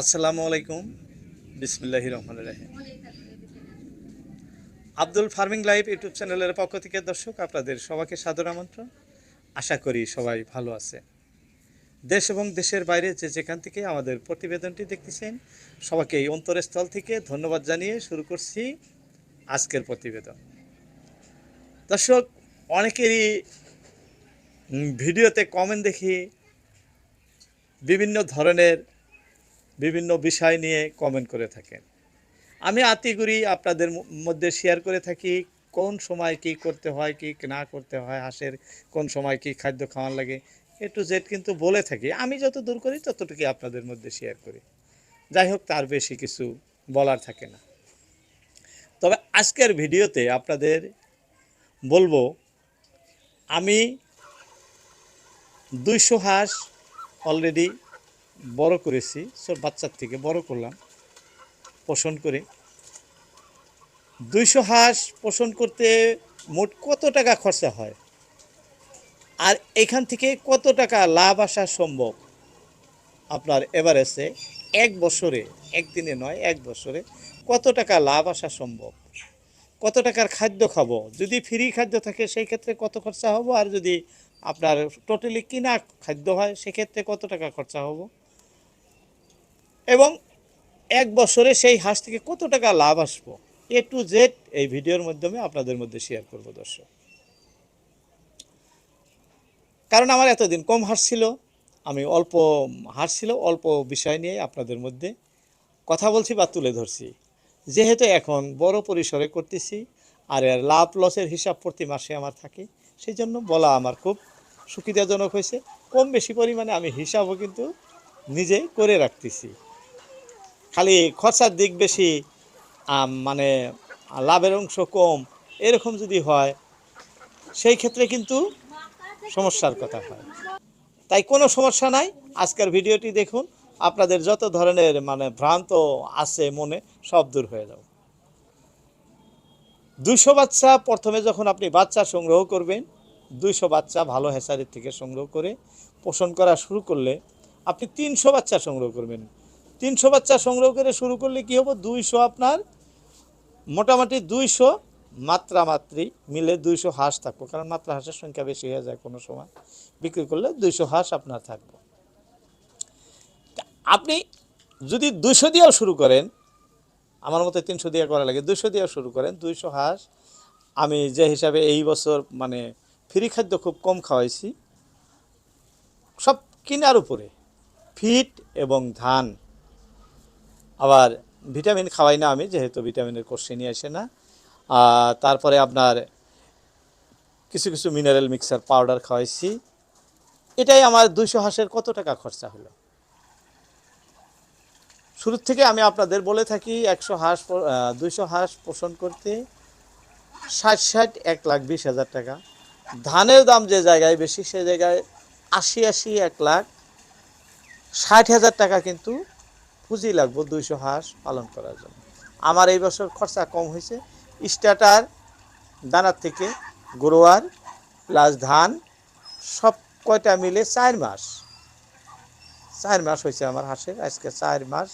আসসালামু আলাইকুম। বিসমুল্লাহ রহমান রাহিম। আব্দুল ফার্মিং লাইভ ইউটিউব চ্যানেলের পক্ষ থেকে দর্শক, আপনাদের সবাইকে সাদর আমন্ত্রণ। আশা করি সবাই ভালো আছে দেশ এবং দেশের বাইরে যে যেখান থেকে আমাদের প্রতিবেদনটি দেখতেছেন, সবাইকে এই অন্তরস্থল থেকে ধন্যবাদ জানিয়ে শুরু করছি আজকের প্রতিবেদন। দর্শক, অনেকেরই ভিডিওতে কমেন্ট দেখি, বিভিন্ন ধরনের বিভিন্ন বিষয় নিয়ে কমেন্ট করে থাকেন। আমি আতিগুড়ি আপনাদের মধ্যে শেয়ার করে থাকি কোন সময় কি করতে হয়, কি না করতে হয়, হাঁসের কোন সময় কি খাদ্য খাওয়ার লাগে এ টু জেড কিন্তু বলে থাকি। আমি যত দূর করি ততটুকু আপনাদের মধ্যে শেয়ার করি। যাই হোক, তার বেশি কিছু বলার থাকে না। তবে আজকের ভিডিওতে আপনাদের বলব, আমি দুইশো হাঁস অলরেডি বড় করেছি সব বাচ্চার থেকে বড় করলাম, পোষণ করে। দুইশো হাঁস পোষণ করতে মোট কত টাকা খরচা হয়? আর এখান থেকে কত টাকা লাভ আসা সম্ভব? আপনার এভারেস্টে এক বছরে, একদিনে নয়, এক বছরে কত টাকা লাভ আসা সম্ভব? কত টাকার খাদ্য খাব? যদি ফ্রি খাদ্য থাকে, সেই ক্ষেত্রে কত খরচা হব? আর যদি আপনার টোটালি কিনা খাদ্য হয়, সেক্ষেত্রে কত টাকা খরচা হব? এবং এক বছরে সেই হাঁস থেকে কত টাকা লাভ আসব? এ টু জেড এই ভিডিওর মাধ্যমে আপনাদের মধ্যে শেয়ার করব দর্শক। কারণ আমার এতদিন কম হাঁস ছিল, আমি অল্প হাঁস ছিল, অল্প বিষয় নিয়ে আপনাদের মধ্যে কথা বলছি বা তুলে ধরছি। যেহেতু এখন বড় পরিসরে করতেছি, আর এর লাভ লসের হিসাব প্রতি মাসে আমার থাকে সেই জন্য বলা আমার খুব সুবিধাজনক হয়েছে। কম বেশি পরিমাণে আমি হিসাবও কিন্তু নিজে করে রাখতেছি। খালি খরচার দিক বেশি মানে লাভের অংশ কম, এরকম যদি হয়, সেই ক্ষেত্রে কিন্তু সমস্যার কথা হয়। তাই কোনো সমস্যা নাই, আজকের ভিডিওটি দেখুন, আপনাদের যত ধরনের মানে ভ্রান্ত আছে মনে, সব দূর হয়ে যাবে। দুইশো বাচ্চা প্রথমে যখন আপনি বাচ্চা সংগ্রহ করবেন, দুইশো বাচ্চা ভালো হেসারির থেকে সংগ্রহ করে পোষণ করা শুরু করলে আপনি তিনশো বাচ্চা সংগ্রহ করবেন। তিনশো বাচ্চা সংগ্রহ করে শুরু করলে কি হবে? দুইশো আপনার, মোটামুটি দুইশো মাত্রা মাত্রি মিলে দুইশো হাঁস থাকব। কারণ মাত্রা হাঁসের সংখ্যা বেশি হয়ে যায় কোনো সময়। বিক্রি করলে দুইশো হাঁস আপনার থাকব। আপনি যদি দুইশো দিয়েও শুরু করেন, আমার মতে তিনশো দিয়ে করা লাগে, দুইশো দিয়েও শুরু করেন, দুইশো হাঁস, আমি যে হিসাবে এই বছর মানে ফ্রি খাদ্য খুব কম খাওয়াইছি, সব কিনার উপরে ফিট এবং ধান আবার ভিটামিন খাওয়াই না আমি, যেহেতু ভিটামিনের কোশ্চেনই আসে না। তারপরে আপনার কিছু কিছু মিনারেল মিক্সার পাউডার খাওয়াইছি। এটাই আমার দুইশো হাঁসের কত টাকা খরচা হলো? শুরু থেকে আমি আপনাদের বলে থাকি, একশো হাঁস দুইশো হাঁস পোষণ করতে ষাট ষাট এক লাখ বিশ হাজার টাকা। ধানের দাম যে জায়গায় বেশি, সে জায়গায় আশি আশি এক লাখ ষাট হাজার টাকা কিন্তু পুঁজি লাগবো দুইশো হাঁস পালন করার জন্য। আমার এই বছর খরচা কম হয়েছে। স্টার্টার, দানার থেকে গরোয়ার, প্লাস ধান, সব কয়টা মিলে চার মাস। চার মাস হয়েছে আমার হাঁসের, আজকে চার মাস।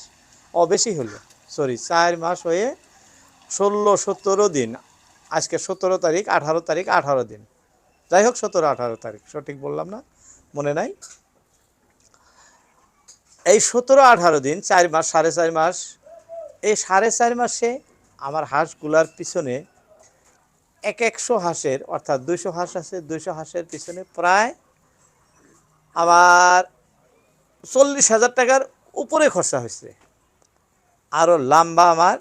ও, বেশি হলো সরি চার মাস হয়ে ষোলো, সতেরো দিন। আজকে সতেরো তারিখ, আঠারো তারিখ, আঠারো দিন। যাই হোক, সতেরো, আঠারো তারিখ, সঠিক বললাম না, মনে নাই। এই সতেরো আঠারো দিন, চার মাস, সাড়ে চার মাস, এই সাড়ে চার মাসে আমার হাঁসগুলার পিছনে এক একশো হাঁসের, অর্থাৎ দুইশো হাঁস আছে, দুইশো হাঁসের পিছনে প্রায় আমার চল্লিশ হাজার টাকার উপরে খরচা হয়েছে। আরও লম্বা আমার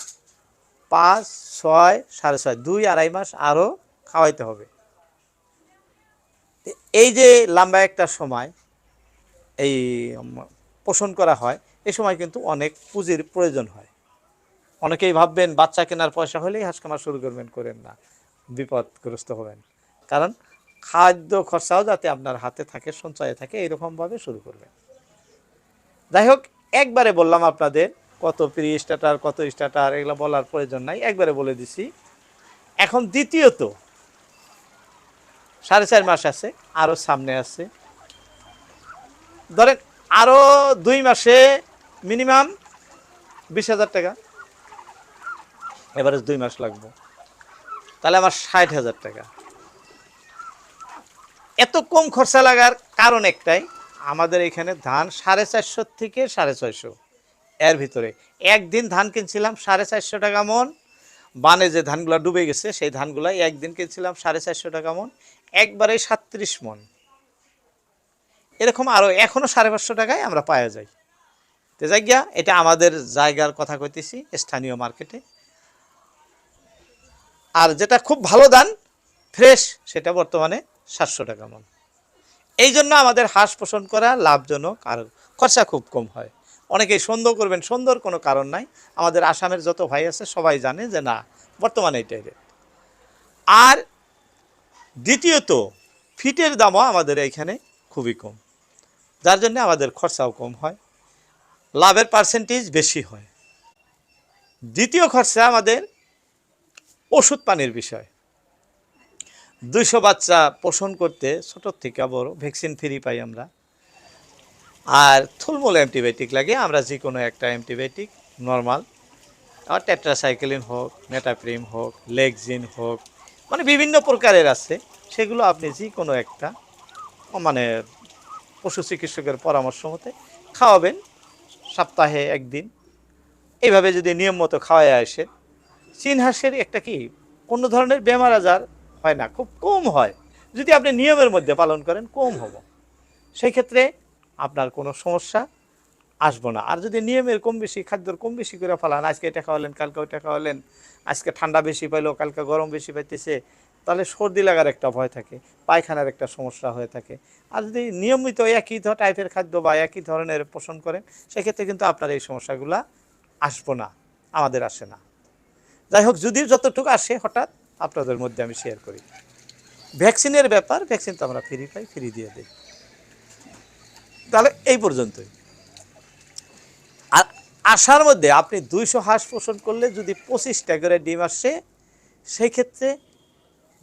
পাঁচ, ছয়, সাড়ে ছয়, দুই, আড়াই মাস আরও খাওয়াইতে হবে। এই যে লম্বা একটা সময়, এই পোষণ করা হয়, এ সময় কিন্তু অনেক পুঁজির প্রয়োজন হয়। অনেকেই ভাববেন, বাচ্চা কেনার পয়সা হলেই হাঁস খামার শুরু করবেন, করেন না। বিপদগ্রস্ত হবেন। কারণ খাদ্য খরচাও যাতে আপনার হাতে থাকে, সঞ্চয়ে থাকে, এরকমভাবে শুরু করবেন। যাই হোক, একবারে বললাম আপনাদের কত প্রি স্টার্টার, কত স্টার্টার, এগুলো বলার প্রয়োজন নাই, একবারে বলে দিছি। এখন দ্বিতীয়ত, সাড়ে চার মাস আছে, আরও সামনে আছে। ধরেন আরও দুই মাসে মিনিমাম বিশ হাজার টাকা। এভারেজ দুই মাস লাগবে। তাহলে আমার ষাট হাজার টাকা। এত কম খরচা লাগার কারণ একটাই, আমাদের এখানে ধান সাড়ে চারশো থেকে সাড়ে ছয়শো। এর ভিতরে একদিন ধান কিনছিলাম সাড়ে চারশো টাকা মন, বানে যে ধানগুলো ডুবে গেছে, সেই ধানগুলো একদিন কিনছিলাম সাড়ে চারশো টাকা মন, একবারে সাতত্রিশ মন। এরকম আরও এখনও সাড়ে পাঁচশো টাকায় আমরা পাওয়া যাই। তো যাই গিয়া এটা আমাদের জায়গার কথা কইতেছি, স্থানীয় মার্কেটে। আর যেটা খুব ভালো দান, ফ্রেশ, সেটা বর্তমানে সাতশো টাকা মন। এই জন্য আমাদের হাঁস পোষণ করা লাভজনক আর খরচা খুব কম হয়। অনেকেই সন্দেহ করবেন সুন্দর কোনো কারণ নাই। আমাদের আসামের যত ভাই আছে, সবাই জানে যে না, বর্তমানে এটাই রেট আর দ্বিতীয়ত, ফিটের দামও আমাদের এইখানে খুবই কম। যার জন্য আমাদের খরচাও কম হয়, লাভের পার্সেন্টেজ বেশি হয়। দ্বিতীয় খরচা আমাদের ওষুধ পানির বিষয়। দুইশো বাচ্চা পোষণ করতে ছোটোর থেকে বড় ভ্যাকসিন ফ্রি পাই আমরা। আর থুলমূল অ্যান্টিবায়োটিক লাগে, আমরা যে কোনো একটা অ্যান্টিবায়োটিক নর্মাল আর টেট্রাসাইক্লিন হোক মেটাপ্রিম হোক লেগজিন হোক মানে বিভিন্ন প্রকারের আছে, সেগুলো আপনি যে কোনো একটা মানে পশু চিকিৎসকের পরামর্শ মতে খাওয়াবেন সপ্তাহে একদিন। এইভাবে যদি নিয়ম মতো খাওয়ায় আসে, চীন হাঁসের একটা কি, কোনো ধরনের বেমার আজার হয় না, খুব কম হয়। যদি আপনি নিয়মের মধ্যে পালন করেন, কম হব। সেই ক্ষেত্রে আপনার কোনো সমস্যা আসব না। আর যদি নিয়মের কম বেশি, খাদ্যর কম বেশি করে ফেলান, আজকে এটা খাওয়ালেন, কালকে ওইটা খাওয়ালেন, আজকে ঠান্ডা বেশি পাইলো, কালকে গরম বেশি পাইতেছে তাহলে সর্দি লাগার একটা ভয় থাকে, পায়খানার একটা সমস্যা হয়ে থাকে। আর যদি নিয়মিত একই টাইপের খাদ্য বা একই ধরনের পোষণ করেন, সেক্ষেত্রে কিন্তু আপনার এই সমস্যাগুলো আসব না, আমাদের আসে না। যাই হোক, যদিও যতটুকু আসে হঠাৎ, আপনাদের মধ্যে আমি শেয়ার করি। ভ্যাকসিনের ব্যাপার ভ্যাকসিন তো আমরা ফ্রি পাই ফ্রি দিয়ে দিই। তাহলে এই পর্যন্তই। আর আসার মধ্যে আপনি দুইশো হাঁস পোষণ করলে যদি পঁচিশটা করে ডিম আসে সেই ক্ষেত্রে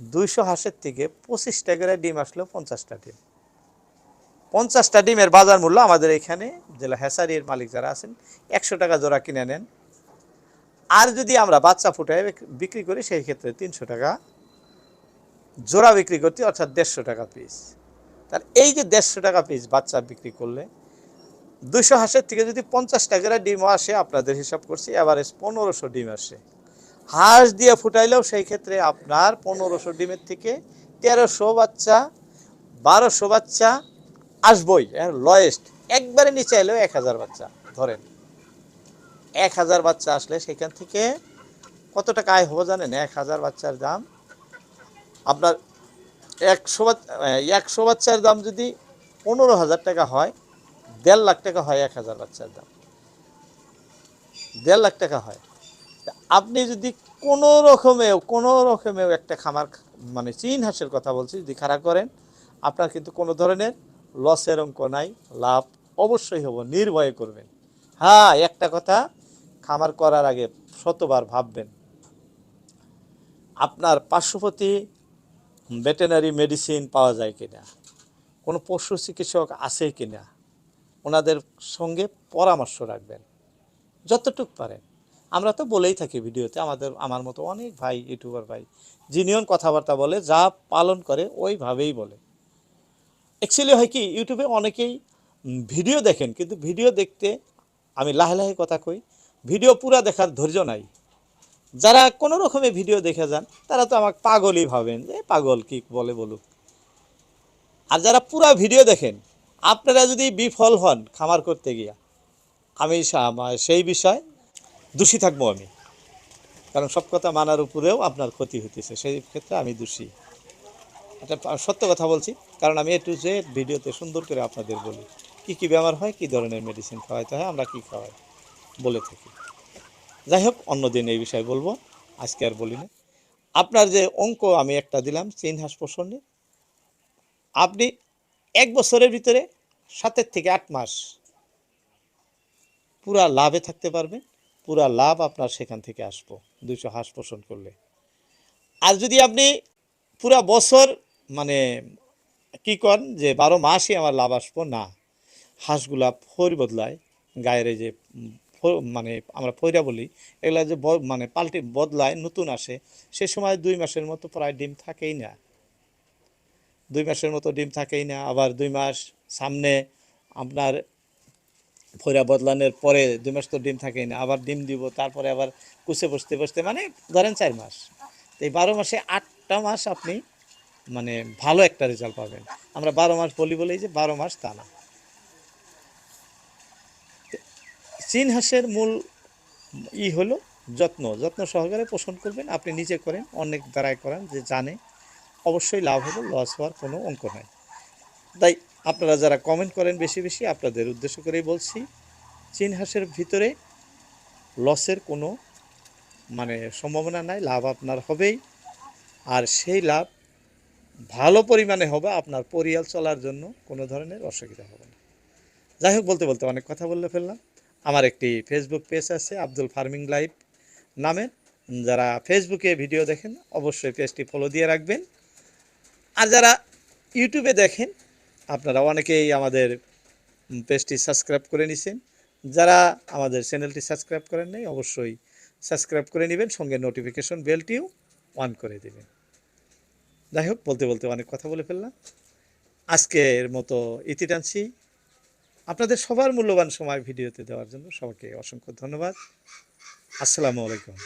দুইশো হাঁসের থেকে পঁচিশটা করে ডিম আসলো পঞ্চাশটা ডিম। পঞ্চাশটা ডিমের বাজার মূল্য আমাদের এখানে জেলা হেসারির মালিক যারা আছেন, একশো টাকা জোড়া কিনে নেন। আর যদি আমরা বাচ্চা ফুটায় বিক্রি করি, সেই ক্ষেত্রে তিনশো টাকা জোড়া বিক্রি করতে অর্থাৎ দেড়শো টাকা পিস তার এই যে দেড়শো টাকা পিস বাচ্চা বিক্রি করলে দুশো হাঁসের থেকে যদি পঞ্চাশ টাকার ডিম আসে, আপনাদের হিসাব করছি এভারেজ পনেরোশো ডিম আসে। হাঁস দিয়ে ফুটাইলেও সেই ক্ষেত্রে আপনার পনেরোশো ডিমের থেকে তেরোশো বাচ্চা, বারোশো বাচ্চা আসবই লয়েস্ট একবারে নিচে এলেও এক হাজার বাচ্চা, ধরেন। এক হাজার বাচ্চা আসলে সেখান থেকে কত টাকা আয় হব জানেন? এক হাজার বাচ্চার দাম। আপনার একশো বাচ্চা একশো বাচ্চার দাম যদি পনেরো হাজার টাকা হয়, দেড় লাখ টাকা হয় এক হাজার বাচ্চার দাম। দেড় লাখ টাকা হয়। আপনি যদি কোনো রকমেও কোনো রকমেও একটা খামার মানে চীন হাঁসের কথা বলছি, যদি খারাপ করেন, আপনার কিন্তু কোনো ধরনের লসের অঙ্ক নাই, লাভ অবশ্যই হব, নির্ভয়ে করবেন। হ্যাঁ একটা কথা খামার করার আগে শতবার ভাববেন। আপনার পার্শ্বপতি ভেটেনারি মেডিসিন পাওয়া যায় কিনা? কোনো পশু চিকিৎসক আছে কিনা? ওনাদের সঙ্গে পরামর্শ রাখবেন। যতটুক পারেন। আমরা তো বলেই থাকি ভিডিওতে, আমাদের, আমার মতো অনেক ভাই ইউটিউবার ভাই জিনিয়ন কথাবার্তা বলে, যা পালন করে ওইভাবেই বলে। অ্যাকচুয়ালি হয় কি, ইউটিউবে অনেকেই ভিডিও দেখেন, কিন্তু ভিডিও দেখতে আমি লাহে লাহে কথা কই, ভিডিও পুরা দেখার ধৈর্য নাই। যারা কোনো রকমের ভিডিও দেখে যান, তারা তো আমাকে পাগলই ভাবেন যে পাগল কি বলে বলুক? আর যারা পুরা ভিডিও দেখেন, আপনারা যদি বিফল হন খামার করতে গিয়া, আমি সেই বিষয় দোষী থাকব আমি। কারণ সব কথা মানার উপরেও আপনার ক্ষতি হতেছে সেই ক্ষেত্রে আমি দোষী। এটা সত্য কথা বলছি, কারণ আমি এ টু জেড ভিডিওতে সুন্দর করে আপনাদের বলি, কী কী বেমার হয়, কী ধরনের মেডিসিন খাওয়াইতে হয়, আমরা কী খাওয়াই, বলে থাকি। যাই হোক, অন্যদিন এই বিষয়ে বলব, আজকে আর বলি না। আপনার যে অঙ্ক আমি একটা দিলাম, চীন হাঁস পোষণে আপনি এক বছরের ভিতরে সাতের থেকে আট মাস পুরা লাভে থাকতে পারবেন। পুরা লাভ আপনার সেখান থেকে আসব, দুইশো হাঁস পোষণ করলে। আর যদি আপনি পুরা বছর মানে কি করেন যে বারো মাসই আমার লাভ আসব, না, হাঁসগুলা ফর বদলায়, গায়ের যে মানে আমরা ফৈরা বলি, এগুলা যে মানে পাল্টে বদলায়, নতুন আসে, সে সময় দুই মাসের মতো প্রায় ডিম থাকেই না। দুই মাসের মতো ডিম থাকেই না, আবার দুই মাস সামনে আপনার ফৈরা বদলানোর পরে দুই মাস তো ডিম থাকেই না আবার ডিম দিব, তারপরে আবার কুচে বসতে বসতে মানে ধরেন চার মাস। তো এই বারো মাসে আটটা মাস আপনি মানে ভালো একটা রেজাল্ট পাবেন। আমরা বারো মাস বলি বলেই যে বারো মাস তা না। চীন হাঁসের মূল ই হলো যত্ন যত্ন সহকারে পোষণ করবেন, আপনি নিজে করেন, অনেক দ্বারাই করেন, যে জানে। অবশ্যই লাভ হবে লস হওয়ার কোনো অঙ্ক নাই। তাই আপনারা যারা কমেন্ট করেন বেশি বেশি, আপনাদের উদ্দেশ্য করেই বলছি, চীন হাঁসের ভিতরে লসের কোনো মানে সম্ভাবনা নাই, লাভ আপনার হবেই। আর সেই লাভ ভালো পরিমাণে হবে আপনার পরিয়াল চলার জন্য, কোনো ধরনের অসুবিধা হবে না। যাই হোক, বলতে বলতে অনেক কথা বললে ফেললাম। আমার একটি ফেসবুক পেজ আছে আব্দুল ফার্মিং লাইভ নামের যারা ফেসবুকে ভিডিও দেখেন, অবশ্যই পেজটি ফলো দিয়ে রাখবেন। আর যারা ইউটিউবে দেখেন আপনারা অনেকেই আমাদের পেজটি সাবস্ক্রাইব করে নিছেন। যারা আমাদের চ্যানেলটি সাবস্ক্রাইব করেন নাই, অবশ্যই সাবস্ক্রাইব করে নেবেন, সঙ্গে নোটিফিকেশন বেলটিও অন করে দেবেন। যাই হোক, বলতে বলতে অনেক কথা বলে ফেললাম। আজকের মতো ইতি টানছি। আপনাদের সবার মূল্যবান সময় ভিডিওতে দেওয়ার জন্য সবাইকে অসংখ্য ধন্যবাদ। আসসালামু আলাইকুম।